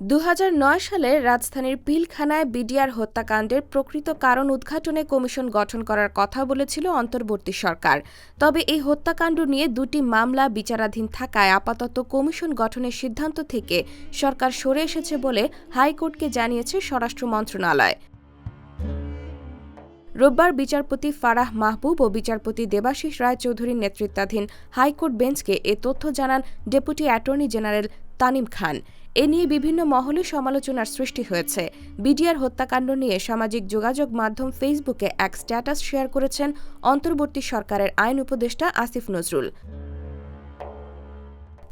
দু সালে রাজধানীর পিলখানায় বিডিআর হত্যাকাণ্ডের প্রকৃত কারণ উদ্ঘাটনে কমিশন গঠন করার কথা বলেছিল অন্তর্বর্তী সরকার। তবে এই হত্যাকাণ্ড নিয়ে দুটি মামলা বিচারাধীন থাকায় আপাতত কমিশন গঠনের সিদ্ধান্ত থেকে সরকার সরে এসেছে বলে হাইকোর্টকে জানিয়েছে স্বরাষ্ট্র মন্ত্রণালয়। রোববার বিচারপতি ফারাহ মাহবুব ও বিচারপতি দেবাশিস রায়চৌধুরীর নেতৃত্বাধীন হাইকোর্ট বেঞ্চকে এ তথ্য জানান deputy attorney general Tanim Khan. এ নিয়ে বিভিন্ন মহলে সমালোচনার সৃষ্টি হয়েছে। বিডিআর হত্যাকাণ্ড নিয়ে সামাজিক যোগাযোগ মাধ্যম ফেসবুকে এক স্ট্যাটাস শেয়ার করেছেন অন্তর্বর্তী সরকারের আইন উপদেষ্টা আসিফ নজরুল।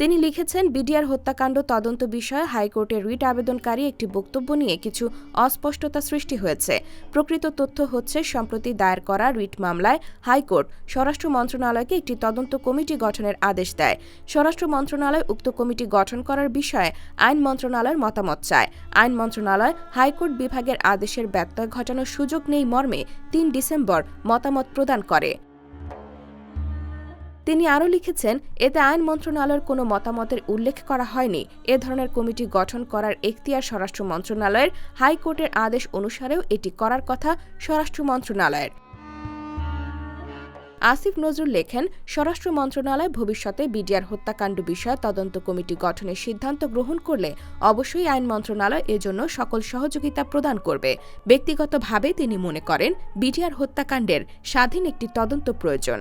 তিনি লিখেছেন, বিডিআর হত্যাকাণ্ড তদন্ত বিষয়ে হাইকোর্টে রিট আবেদনকারী একটি বক্তব্য নিয়ে কিছু অস্পষ্টতা সৃষ্টি হয়েছে। প্রকৃত তথ্য হচ্ছে, সম্প্রতি দায়ের করা রিট মামলায় হাইকোর্ট স্বরাষ্ট্র মন্ত্রণালয়কে একটি তদন্ত কমিটি গঠনের আদেশ দেয়। স্বরাষ্ট্র মন্ত্রণালয় উক্ত কমিটি গঠন করার বিষয়ে আইন মন্ত্রণালয়ের মতামত চায়। আইন মন্ত্রণালয় হাইকোর্ট বিভাগের আদেশের ব্যত্যয় ঘটানোর সুযোগ নেই মর্মে তিন ডিসেম্বর মতামত প্রদান করে। তিনি আরও লিখেছেন, এতে আইন মন্ত্রণালয়ের কোনো মতামতের উল্লেখ করা হয়নি। এ ধরনের কমিটি গঠন করার এখতিয়ার স্বরাষ্ট্র মন্ত্রণালয়ের হাইকোর্টের আদেশ অনুসারেও এটি করার কথা স্বরাষ্ট্র মন্ত্রণালয়ের। আসিফ নজরুল লেখেন, স্বরাষ্ট্র মন্ত্রণালয় ভবিষ্যতে বিডিআর হত্যাকাণ্ড বিষয়ে তদন্ত কমিটি গঠনের সিদ্ধান্ত গ্রহণ করলে অবশ্যই আইন মন্ত্রণালয় এজন্য সকল সহযোগিতা প্রদান করবে। ব্যক্তিগতভাবে তিনি মনে করেন, বিডিআর হত্যাকাণ্ডের স্বাধীন একটি তদন্ত প্রয়োজন।